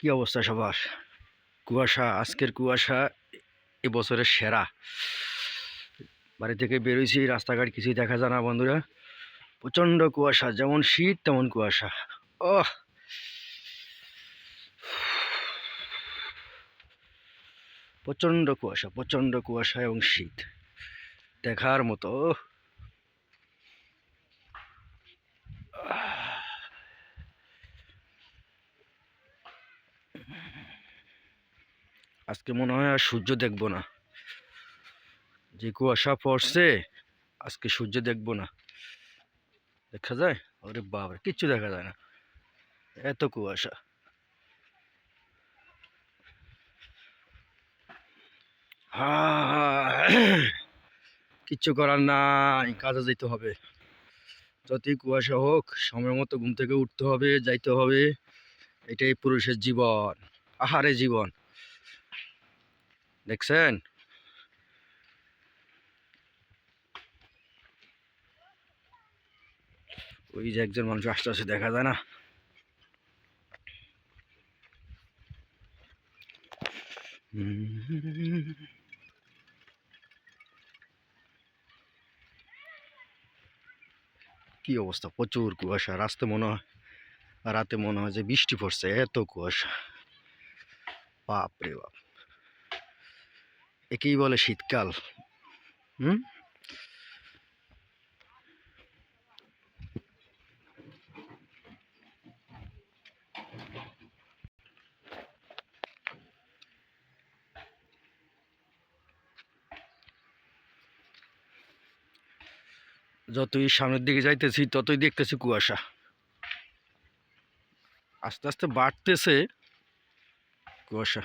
কি অবস্থা সবার? কুয়াশা, আজকের কুয়াশা এবছরের সেরা। বাড়ি থেকে বেরোইছি, রাস্তাঘাট কিছুই দেখা যায় না বন্ধুরা। প্রচণ্ড কুয়াশা, যেমন শীত তেমন কুয়াশা। ও প্রচণ্ড কুয়াশা প্রচণ্ড কুয়াশা এবং শীত। দেখার মতো আজকে মনে হয় আর সূর্য দেখব না। যে কুয়াশা পড়ছে, আজকে সূর্য দেখব না। দেখা যায়? ওরে বাবা কিচ্ছু দেখা যায় না। এত কুয়াশা। কিচ্ছু করার নাই, কাজে যেতে হবে। যতই কুয়াশা হোক, সময় মতো ঘুম থেকে উঠতে হবে, যাইতে হবে। এটাই পুরুষের জীবন, আহারে জীবন। দেখছেন ওই যে একজন মানুষ আসতে আসতে দেখা যায় না। কি অবস্থা? প্রচুর কুয়াশা রাস্তা মনে হয় রাতে মনে হয় যে বৃষ্টি পড়ছে, এত কুয়াশা। বাপ রে বাপ। একেই বলে শীতকাল। হুম? যতই সামনের দিকে যাইতেছি, ততই দেখতেছি কুয়াশা। আস্তে আস্তে বাড়তেছে কুয়াশা।